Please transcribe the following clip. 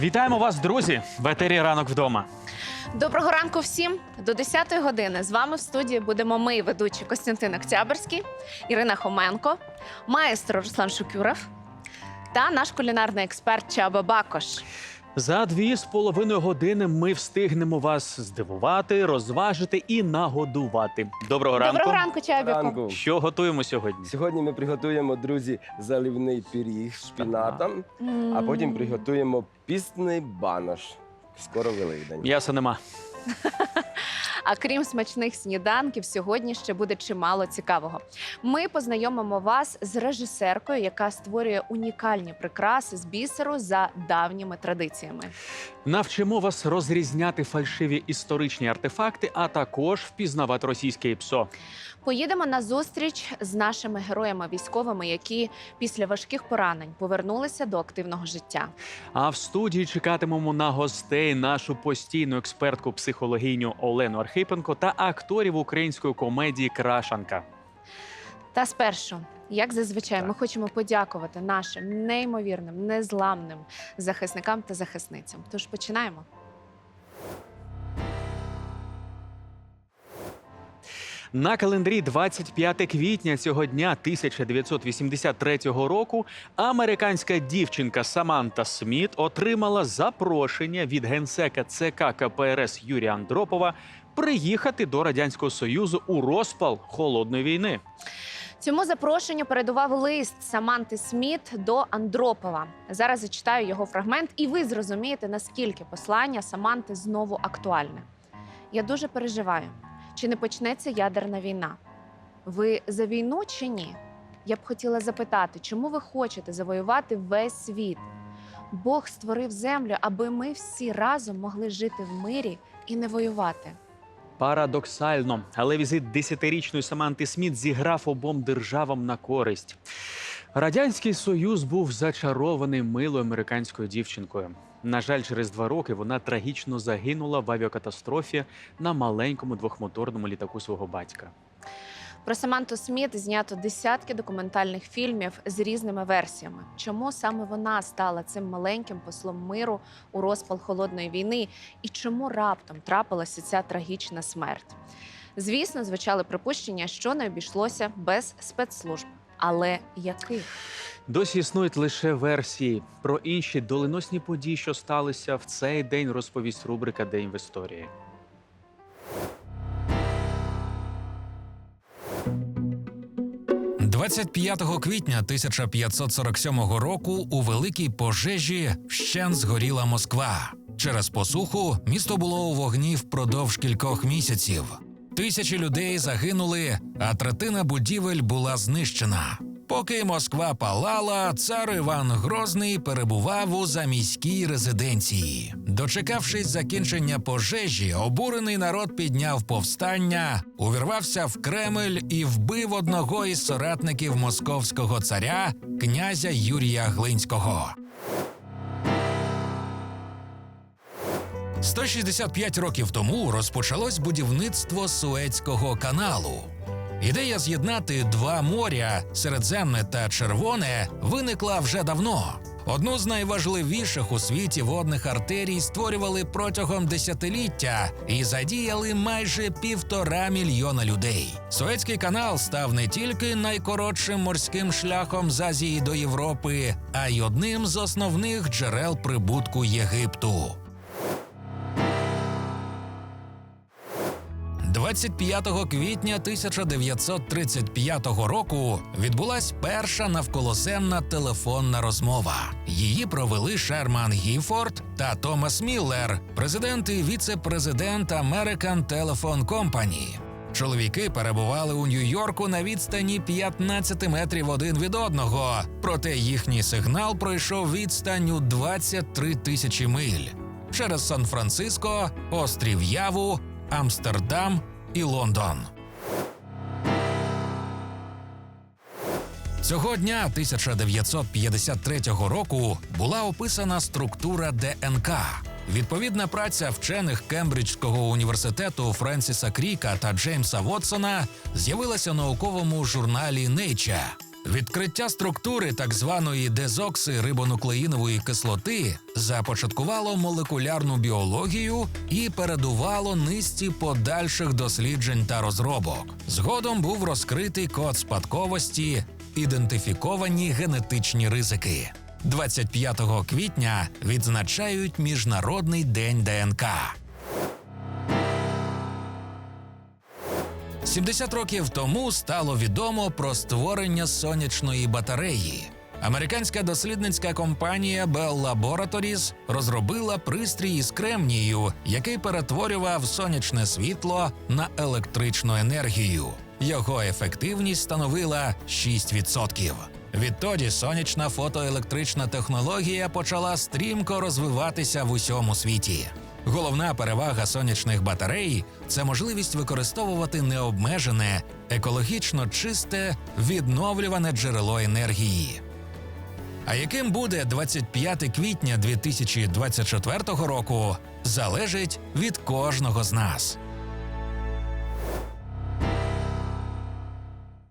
Вітаємо вас, друзі! В етері ранок вдома. Доброго ранку всім. До 10-ї години з вами в студії будемо ми, ведучі Костянтин Октябрьський, Ірина Хоменко, маестро Руслан Шукюров та наш кулінарний експерт Чаба Бакош. За дві з половиною години ми встигнемо вас здивувати, розважити і нагодувати. Доброго ранку. Доброго ранку, Чабіку. Ранку. Що готуємо сьогодні? Сьогодні ми приготуємо, друзі, заливний пиріг з шпінатом, а потім приготуємо пісний банош. Скоро Великдень. М'яса нема. А крім смачних сніданків, сьогодні ще буде чимало цікавого. Ми познайомимо вас з режисеркою, яка створює унікальні прикраси з бісеру за давніми традиціями. Навчимо вас розрізняти фальшиві історичні артефакти, а також впізнавати російське ПСО. Поїдемо на зустріч з нашими героями військовими, які після важких поранень повернулися до активного життя. А в студії чекатимемо на гостей нашу постійну експертку психологиню Олену Архипенко та акторів української комедії Крашанка. Та спершу, як зазвичай, ми хочемо подякувати нашим неймовірним, незламним захисникам та захисницям. Тож починаємо. На календарі 25 квітня цього дня 1983 року американська дівчинка Саманта Сміт отримала запрошення від генсека ЦК КПРС Юрія Андропова приїхати до радянського союзу у розпал холодної війни. Цьому запрошенню передував лист Саманти Сміт до Андропова. Зараз зачитаю його фрагмент, і ви зрозумієте, наскільки послання Саманти знову актуальне. Я дуже переживаю, чи не почнеться ядерна війна. Ви за війну чи ні? Я б хотіла запитати, чому ви хочете завоювати весь світ? Бог створив землю, аби ми всі разом могли жити в мирі і не воювати. Парадоксально, але візит десятирічної Саманти Сміт зіграв обом державам на користь. Радянський Союз був зачарований милою американською дівчинкою. На жаль, через два роки вона трагічно загинула в авіакатастрофі на маленькому двохмоторному літаку свого батька. Про Саманту Сміт знято десятки документальних фільмів з різними версіями. Чому саме вона стала цим маленьким послом миру у розпал холодної війни, і чому раптом трапилася ця трагічна смерть? Звісно, звучали припущення, що не обійшлося без спецслужб. Але яких? Досі існують лише версії про інші доленосні події, що сталися в цей день. Розповість рубрика День в історії. – 25 квітня 1547 року у великій пожежі вщен згоріла Москва. Через посуху місто було у вогні впродовж кількох місяців. Тисячі людей загинули, а третина будівель була знищена. Поки Москва палала, цар Іван Грозний перебував у заміській резиденції. Дочекавшись закінчення пожежі, обурений народ підняв повстання, увірвався в Кремль і вбив одного із соратників московського царя, князя Юрія Глинського. 165 років тому розпочалось будівництво Суецького каналу. Ідея з'єднати два моря Середземне та Червоне виникла вже давно. Одну з найважливіших у світі водних артерій створювали протягом десятиліття і задіяли майже півтора мільйона людей. Суецький канал став не тільки найкоротшим морським шляхом з Азії до Європи, а й одним з основних джерел прибутку Єгипту. 25 квітня 1935 року відбулась перша навколоземна телефонна розмова. Її провели Шерман Гіфорд та Томас Міллер, президент і віце-президент American Telephone Company. Чоловіки перебували у Нью-Йорку на відстані 15 метрів один від одного, проте їхній сигнал пройшов відстань у 23 тисячі миль через Сан-Франциско, острів Яву, Амстердам і Лондон. Цього дня 1953 року була описана структура ДНК. Відповідна праця вчених Кембриджського університету Френсіса Кріка та Джеймса Вотсона з'явилася в науковому журналі Nature. Відкриття структури так званої дезокси рибонуклеїнової кислоти започаткувало молекулярну біологію і передувало низці подальших досліджень та розробок. Згодом був розкритий код спадковості, ідентифіковані генетичні ризики. 25 квітня відзначають Міжнародний день ДНК. 70 років тому стало відомо про створення сонячної батареї. Американська дослідницька компанія Bell Laboratories розробила пристрій із кремнію, який перетворював сонячне світло на електричну енергію. Його ефективність становила 6%. Відтоді сонячна фотоелектрична технологія почала стрімко розвиватися в усьому світі. Головна перевага сонячних батарей це можливість використовувати необмежене, екологічно чисте, відновлюване джерело енергії. А яким буде 25 квітня 2024 року, залежить від кожного з нас.